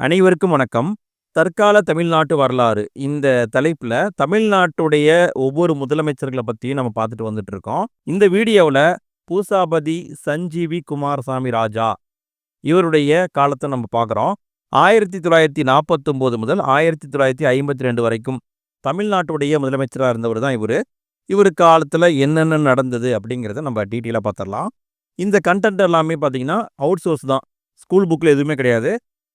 அனைவருக்கும் வணக்கம். தற்கால தமிழ்நாட்டு வரலாறு இந்த தலைப்புல தமிழ்நாட்டுடைய ஒவ்வொரு முதலமைச்சர்கள பத்தியும் நம்ம பார்த்துட்டு வந்துட்டு இருக்கோம். இந்த வீடியோவுல பூசாபதி சஞ்சீவி குமாரசாமி ராஜா இவருடைய காலத்த நம்ம பார்க்குறோம். 1949 முதல் 1952 வரைக்கும் தமிழ்நாட்டுடைய முதலமைச்சரா இருந்தவர் தான் இவரு. இவரு காலத்துல என்னென்ன நடந்தது அப்படிங்கிறத நம்ம டீட்டெயிலாக பார்த்துடலாம் இந்த கண்டென்ட் எல்லாமே பார்த்தீங்கன்னா, அவுட் சோர்ஸ் தான். ஸ்கூல் புக்ல எதுவுமே கிடையாது.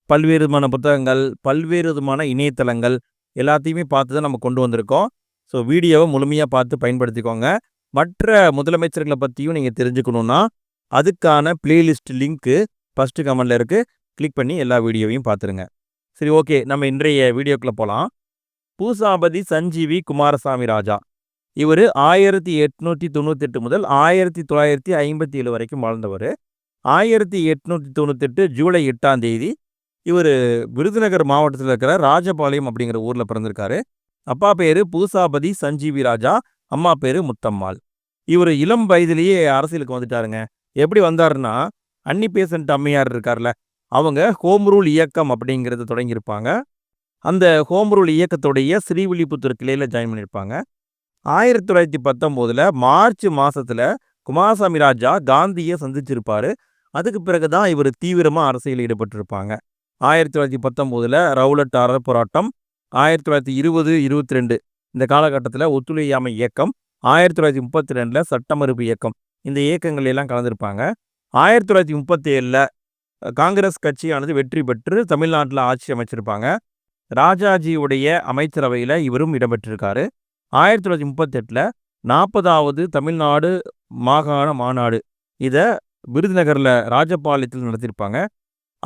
பல்வேறு விதமான புத்தகங்கள், பல்வேறு விதமான இணையதளங்கள் எல்லாத்தையுமே பார்த்து தான் நம்ம கொண்டு வந்திருக்கோம். ஸோ வீடியோவ முழுமையா பார்த்து பயன்படுத்திக்கோங்க. மற்ற முதலமைச்சர்கள பத்தியும் நீங்க தெரிஞ்சுக்கணும்னா, அதுக்கான பிளேலிஸ்ட் லிங்க்கு ஃபர்ஸ்ட் கமெண்ட்ல இருக்கு. கிளிக் பண்ணி எல்லா வீடியோவையும் பார்த்துருங்க. சரி ஓகே. நம்ம இன்றைய வீடியோக்குள்ள போலாம். பூசாபதி சஞ்சீவி குமாரசாமி ராஜா. இவரு 1898 முதல் 1957 வரைக்கும் வாழ்ந்தவரு. 1898 ஜூலை எட்டாம் தேதி இவரு விருதுநகர் மாவட்டத்துல இருக்கிற ராஜபாளையம் அப்படிங்கிற ஊர்ல பிறந்திருக்காரு. அப்பா பேரு பூசாபதி சஞ்சீவி ராஜா. அம்மா பேரு முத்தம்மாள். இவரு இளம் வயதிலேயே அரசியலுக்கு வந்துட்டாருங்க. எப்படி வந்தாருன்னா, அன்னி பேசன்ட் அம்மையார் இருக்கார்ல, அவங்க ஹோம் ரூல் இயக்கம் அப்படிங்கிறத தொடங்கியிருப்பாங்க. அந்த ஹோம் ரூல் இயக்கத்துடைய ஸ்ரீவில்லிபுத்தூர் கிளையில ஜாயின் பண்ணியிருப்பாங்க. 1919ல மார்ச் மாசத்துல குமாரசாமி ராஜா காந்திய சந்திச்சிருப்பாரு. அதுக்கு பிறகு தான் இவரு தீவிரமா அரசியல் ஈடுபட்டிருப்பாங்க. ஆயிரத்தி தொள்ளாயிரத்தி பத்தொம்போதில் ரவுலட் அற போராட்டம் ஆயிரத்தி தொள்ளாயிரத்தி இருபது இருபத்தி ரெண்டு இந்த காலகட்டத்தில் ஒத்துழையாமை இயக்கம் ஆயிரத்தி தொள்ளாயிரத்தி முப்பத்தி ரெண்டில் சட்டமறுப்பு இயக்கம் இந்த இயக்கங்கள் எல்லாம் கலந்துருப்பாங்க. ஆயிரத்தி தொள்ளாயிரத்தி முப்பத்தி ஏழில் காங்கிரஸ் கட்சியானது வெற்றி பெற்று தமிழ்நாட்டில் ஆட்சி அமைச்சிருப்பாங்க. ராஜாஜியுடைய அமைச்சரவையில் இவரும் இடம்பெற்றிருக்காரு. ஆயிரத்தி தொள்ளாயிரத்தி முப்பத்தெட்டில் நாற்பதாவது தமிழ்நாடு மாகாண மாநாடு இதை விருதுநகரில் ராஜபாளையத்தில் நடத்தியிருப்பாங்க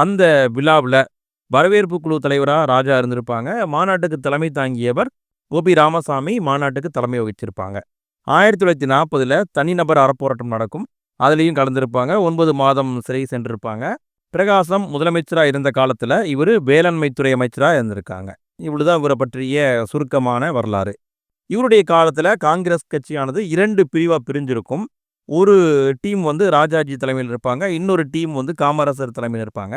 அந்த விழாவுல வரவேற்பு குழு தலைவரா ராஜா இருந்திருப்பாங்க. மாநாட்டுக்கு தலைமை தாங்கியவர் கோபி ராமசாமி மாநாட்டுக்கு தலைமை வகிச்சிருப்பாங்க. 1940ல தனிநபர் அறப்போராட்டம் நடக்கும். அதுலயும் கலந்திருப்பாங்க. ஒன்பது மாதம் சிறை சென்றிருப்பாங்க. பிரகாசம் முதலமைச்சரா இருந்த காலத்துல இவரு வேளாண்மைத்துறை துறை அமைச்சரா இருந்திருக்காங்க. இவ்வளோதான் இவரை பற்றிய சுருக்கமான வரலாறு. இவருடைய காலத்துல காங்கிரஸ் கட்சியானது இரண்டு பிரிவா பிரிஞ்சிருக்கும். ஒரு டீம் வந்து ராஜாஜி தலைமையில இருப்பாங்க. இன்னொரு டீம் வந்து காமராசர் தலைமையில இருப்பாங்க.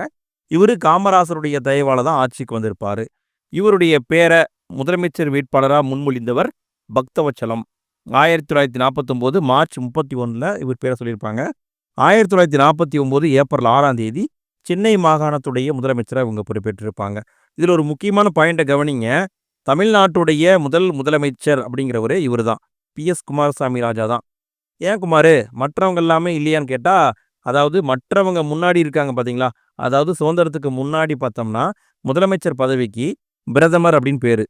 இவரு காமராசருடைய தயவால் தான் ஆட்சிக்கு வந்திருப்பாரு. இவருடைய பேர முதலமைச்சர் வேட்பாளரா முன்மொழிந்தவர் பக்தவச்சலம். 1949 மார்ச் 31ல இவர் பேர சொல்லியிருப்பாங்க. 1949 ஏப்ரல் ஆறாம் தேதி சென்னை மாகாணத்துடைய முதலமைச்சரா இவங்க பொறுப்பேற்றிருப்பாங்க. இதுல ஒரு முக்கியமான பாயிண்ட்டை கவனிங்க. தமிழ்நாட்டுடைய முதல் முதலமைச்சர் அப்படிங்கிறவரு இவரு தான். பி எஸ் குமாரசாமி ராஜா தான். ஏன் குமாரு மற்றவங்க எல்லாமே இல்லையான்னு கேட்டா, அதாவது மற்றவங்க முன்னாடி இருக்காங்க பார்த்தீங்களா? அதாவது சுதந்திரத்துக்கு முன்னாடி பார்த்தோம்னா, முதலமைச்சர் பதவிக்கு பிரதமர் அப்படின்னு பேரு.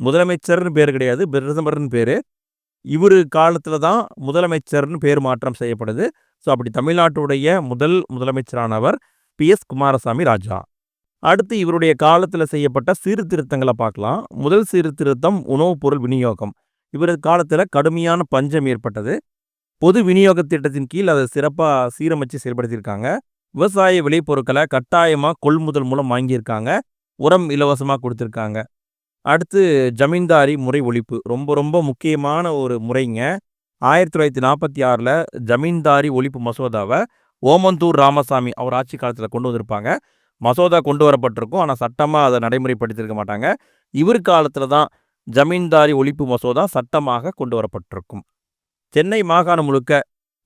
முதலமைச்சர்னு பேரு கிடையாது. பிரதமர்னு பேரு. இவரு காலத்துல தான் முதலமைச்சர்னு பேர் மாற்றம் செய்யப்படுது. ஸோ அப்படி தமிழ்நாட்டுடைய முதல் முதலமைச்சரானவர் பி எஸ் குமாரசாமி ராஜா. அடுத்து இவருடைய காலத்துல செய்யப்பட்ட சீர்திருத்தங்கள பார்க்கலாம். முதல் சீர்திருத்தம் உணவுப் பொருள் விநியோகம். இவரு காலத்துல கடுமையான பஞ்சம் ஏற்பட்டது. பொது விநியோக திட்டத்தின் கீழ் அதை சிறப்பா சீரமைச்சு செயல்படுத்தியிருக்காங்க. விவசாய விளைபொருட்களை கட்டாயமா கொள்முதல் மூலம் வாங்கியிருக்காங்க. உரம் இலவசமா கொடுத்துருக்காங்க அடுத்து ஜமீன்தாரி முறை ஒழிப்பு. ரொம்ப ரொம்ப முக்கியமான ஒரு முறைங்க. 1946ல ஜமீன்தாரி ஒழிப்பு மசோதாவ ஓமந்தூர் ராமசாமி அவர் ஆட்சி காலத்துல கொண்டு வந்திருப்பாங்க. மசோதா கொண்டு வரப்பட்டிருக்கும். ஆனா சட்டமா அத நடைமுறைப்படுத்தியிருக்க மாட்டாங்க. இவர் காலத்தில் தான் ஜமீன்தாரி ஒழிப்பு மசோதா சட்டமாக கொண்டு வரப்பட்டிருக்கும். சென்னை மாகாணம் முழுக்க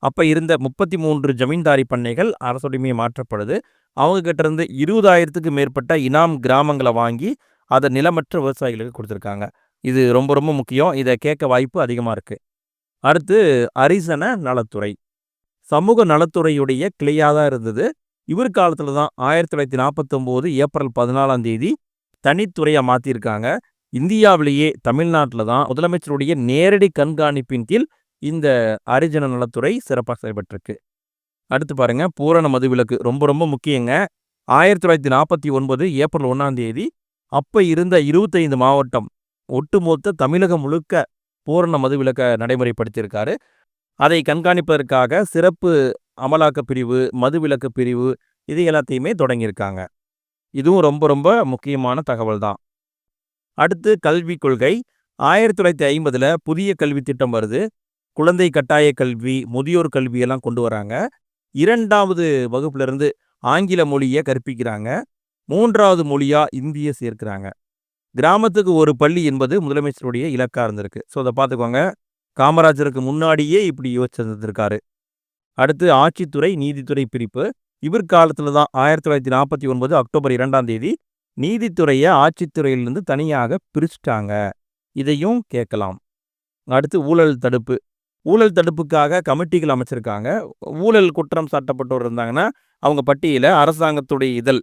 அப்ப இருந்த 33 ஜமீன்தாரி பண்ணைகள் அரசுடைமை மாற்றப்படுது. அவங்ககிட்ட இருந்து 20,000த்துக்கு மேற்பட்ட இனாம் கிராமங்கள வாங்கி அத நிலமற்ற விவசாயிகளுக்கு கொடுத்துருக்காங்க இது ரொம்ப ரொம்ப முக்கியம். இத கேட்க வாய்ப்பு அதிகமா இருக்கு. அடுத்து அரிசன நலத்துறை. சமூக நலத்துறையுடைய கிளையாக தான் இருந்தது. இவர் காலத்துல தான் 1949 ஏப்ரல் 14ஆம் தேதி தனித்துறையா மாற்றியிருக்காங்க இந்தியாவிலேயே தமிழ்நாட்டில் தான் முதலமைச்சருடைய நேரடி கண்காணிப்பின் கீழ் இந்த அரிஜன நலத்துறை சிறப்பாக செயல்பட்டிருக்கு. அடுத்து பாருங்க பூரண மதுவிலக்கு. ரொம்ப ரொம்ப முக்கியங்க. 1949 ஏப்ரல் ஒன்றாம் தேதி அப்ப இருந்த 25 மாவட்டம் ஒட்டுமொத்த தமிழகம் முழுக்க பூரண மதுவிலக்க நடைமுறைப்படுத்தியிருக்காரு. அதை கண்காணிப்பதற்காக சிறப்பு அமலாக்க பிரிவு, மதுவிலக்கு பிரிவு இது எல்லாத்தையுமே தொடங்கியிருக்காங்க. இதுவும் ரொம்ப ரொம்ப முக்கியமான தகவல் தான். அடுத்து கல்விக் கொள்கை. 1950ல புதிய கல்வி திட்டம் வருது. குழந்தை கட்டாய கல்வி, முதியோர் கல்வி எல்லாம் கொண்டு வராங்க. 2வது வகுப்புல இருந்து ஆங்கில மொழிய கற்பிக்கிறாங்க. மூன்றாவது மொழியா இந்திய சேர்க்கிறாங்க. கிராமத்துக்கு ஒரு பள்ளி என்பது முதலமைச்சருடைய இலக்கா இருந்திருக்கு. ஸோ அதை பார்த்துக்கோங்க காமராஜருக்கு முன்னாடியே இப்படி யோசிச்சிருந்திருக்காரு. அடுத்து ஆட்சித்துறை நீதித்துறை பிரிப்பு. இவர் காலத்தில் தான் ஆயிரத்தி தொள்ளாயிரத்தி நாற்பத்தி ஒன்பது அக்டோபர் இரண்டாம் தேதி நீதித்துறையை ஆட்சித்துறையிலிருந்து தனியாக பிரிச்சுட்டாங்க. இதையும் கேட்கலாம். அடுத்து ஊழல் தடுப்பு. ஊழல் தடுப்புக்காக கமிட்டிகள் அமைச்சிருக்காங்க. ஊழல் குற்றம் சாட்டப்பட்டோர் இருந்தாங்கன்னா அவங்க பட்டியல அரசாங்கத்துடைய இதழ்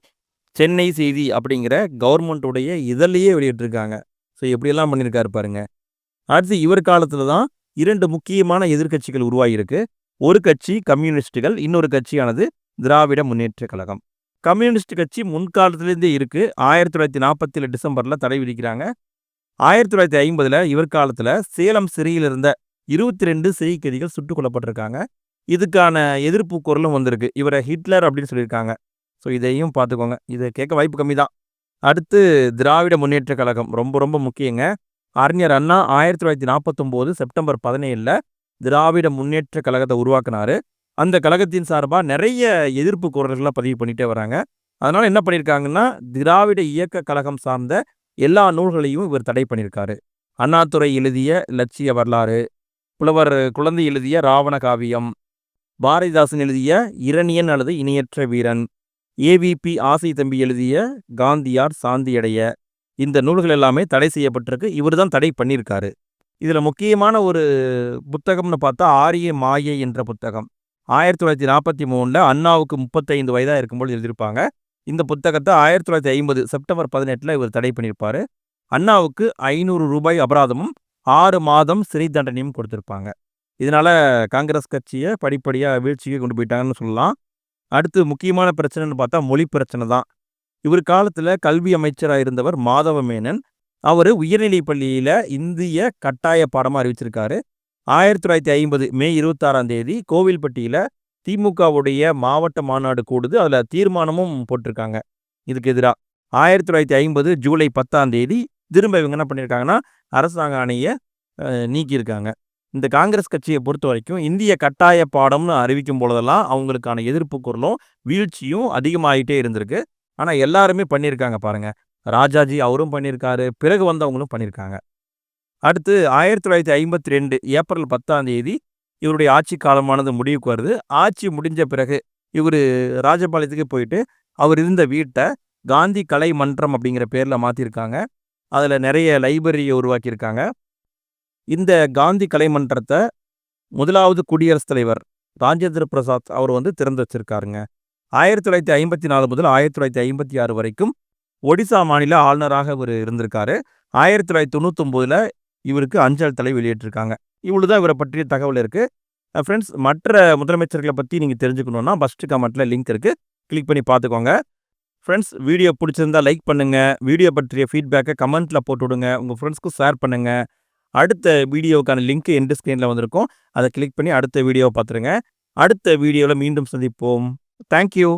சென்னை செய்தி அப்படிங்கிற கவர்மெண்ட்டுடைய இதழையே வெளியிட்டிருக்காங்க. ஸோ எப்படியெல்லாம் பண்ணியிருக்காரு பாருங்க. அடுத்து இவர் காலத்தில் தான் இரண்டு முக்கியமான எதிர்க்கட்சிகள் உருவாகியிருக்கு. ஒரு கட்சி கம்யூனிஸ்டுகள் இன்னொரு கட்சியானது திராவிட முன்னேற்ற கழகம். கம்யூனிஸ்ட் கட்சி முன்காலத்திலேருந்தே இருக்கு. ஆயிரத்தி தொள்ளாயிரத்தி நாற்பத்தி ஏழு டிசம்பரில் தடை விதிக்கிறாங்க. ஆயிரத்தி தொள்ளாயிரத்தி ஐம்பதில் இவர் காலத்தில் சேலம் சிறையில் இருந்த இருபத்தி ரெண்டு செய்திக்கதிகள் சுட்டுக் கொல்லப்பட்டிருக்காங்க. இதுக்கான எதிர்ப்பு குரலும் வந்திருக்கு. இவரை ஹிட்லர் அப்படின்னு சொல்லியிருக்காங்க. ஸோ இதையும் பார்த்துக்கோங்க. இதை கேட்க வாய்ப்பு கம்மி தான் அடுத்து திராவிட முன்னேற்ற கழகம். ரொம்ப ரொம்ப முக்கியங்க. அறிஞர் அண்ணா ஆயிரத்தி தொள்ளாயிரத்தி நாற்பத்தொம்போது செப்டம்பர் பதினேழில் திராவிட முன்னேற்ற கழகத்தை உருவாக்குனாரு. அந்த கழகத்தின் சார்பாக நிறைய எதிர்ப்பு குரல்கள்லாம் பதிவு பண்ணிட்டே வராங்க. அதனால் என்ன பண்ணியிருக்காங்கன்னா திராவிட இயக்க கழகம் சார்ந்த எல்லா நூல்களையும் இவர் தடை பண்ணியிருக்காரு. அண்ணாதுரை எழுதிய லட்சிய வரலாறு புலவர் குழந்தை எழுதிய ராவண காவியம். பாரதிதாசன் எழுதிய இரணியன் அல்லது இணையற்ற வீரன். ஏவிபி ஆசை தம்பி எழுதிய காந்தியார் சாந்தியடைய. இந்த நூல்கள் எல்லாமே தடை செய்யப்பட்டிருக்கு. இவர் தான் தடை பண்ணியிருக்காரு. இதில் முக்கியமான ஒரு புத்தகம்னு பார்த்தா ஆரிய மாயை என்ற புத்தகம். ஆயிரத்தி தொள்ளாயிரத்தி நாற்பத்தி மூணில் அண்ணாவுக்கு முப்பத்தைந்து வயதாக இருக்கும்போது எழுதியிருப்பாங்க. இந்த புத்தகத்தை ஆயிரத்தி தொள்ளாயிரத்தி ஐம்பது செப்டம்பர் பதினெட்டில் இவர் தடை பண்ணியிருப்பார். அண்ணாவுக்கு ஐநூறு ரூபாய் அபராதமும் ஆறு மாதம் சிறை தண்டனையும் கொடுத்துருப்பாங்க. இதனால் காங்கிரஸ் கட்சியை படிப்படியாக வீழ்ச்சிக்கு கொண்டு போயிட்டாங்கன்னு சொல்லலாம். அடுத்து முக்கியமான பிரச்சனைன்னு பார்த்தா மொழி பிரச்சனை தான். இவர் காலத்தில் கல்வி அமைச்சராக இருந்தவர் மாதவ மேனன் அவர் உயர்நிலை பள்ளியில் இந்திய கட்டாய பாடமாக அறிவிச்சிருக்காரு. ஆயிரத்தி தொள்ளாயிரத்தி ஐம்பது மே இருபத்தாறாம் தேதி கோவில்பட்டியில் திமுகவுடைய மாவட்ட மாநாடு கூடுது. அதில் தீர்மானமும் போட்டிருக்காங்க. இதுக்கு எதிராக ஆயிரத்தி தொள்ளாயிரத்தி ஐம்பது ஜூலை பத்தாம் தேதி திரும்ப இவங்க என்ன பண்ணியிருக்காங்கன்னா அரசாங்க ஆணையை நீக்கியிருக்காங்க. இந்த காங்கிரஸ் கட்சியை பொறுத்த வரைக்கும் இந்திய கட்டாய பாடம்னு அறிவிக்கும் பொழுதெல்லாம் அவங்களுக்கான எதிர்ப்பு குரலும் வீழ்ச்சியும் அதிகமாகிட்டே இருந்திருக்கு. ஆனால் எல்லாருமே பண்ணியிருக்காங்க பாருங்கள் ராஜாஜி அவரும் பண்ணியிருக்காரு பிறகு வந்தவங்களும் பண்ணியிருக்காங்க. அடுத்து ஆயிரத்தி தொள்ளாயிரத்தி ஐம்பத்தி ரெண்டு ஏப்ரல் பத்தாம் தேதி இவருடைய ஆட்சி காலமானது முடிவுக்கு வருது. ஆட்சி முடிஞ்ச பிறகு இவர் ராஜபாளையத்துக்கு போயிட்டு அவர் இருந்த வீட்டை காந்தி கலை மன்றம் அப்படிங்கிற பேரில் மாற்றிருக்காங்க அதில் நிறைய லைப்ரரியை உருவாக்கியிருக்காங்க. இந்த காந்தி கலைமன்றத்தை முதலாவது குடியரசுத் தலைவர் ராஜேந்திர பிரசாத் அவர் வந்து திறந்து வச்சிருக்காருங்க. ஆயிரத்தி தொள்ளாயிரத்தி ஐம்பத்தி நாலு முதல் ஆயிரத்தி தொள்ளாயிரத்தி ஐம்பத்தி ஆறு வரைக்கும் ஒடிசா மாநில ஆளுநராக இவர் இருந்திருக்காரு. ஆயிரத்தி தொள்ளாயிரத்தி தொண்ணூத்தொம்போதில் இவருக்கு அஞ்சல் தலை வெளியிட்டிருக்காங்க. இவ்வளோதான் இவரை பற்றிய தகவல் இருக்குது ஃப்ரெண்ட்ஸ் மற்ற முதலமைச்சர்களை பற்றி நீங்கள் தெரிஞ்சுக்கணுன்னா ஃபஸ்ட்டு கமெண்ட்டில் லிங்க் இருக்குது கிளிக் பண்ணி பார்த்துக்கோங்க. ஃப்ரெண்ட்ஸ் வீடியோ பிடிச்சிருந்தா லைக் பண்ணுங்கள் வீடியோ பற்றிய ஃபீட்பேக்கை கமெண்ட்டில் போட்டு விடுங்க உங்கள் ஃப்ரெண்ட்ஸ்க்கும் ஷேர் பண்ணுங்கள் அடுத்த வீடியோவுக்கான லிங்க் எண்டு ஸ்க்ரீனில் வந்திருக்கும். அதை கிளிக் பண்ணி அடுத்த வீடியோவை பார்த்துருங்க. அடுத்த வீடியோவில் மீண்டும் சந்திப்போம். தேங்க்யூ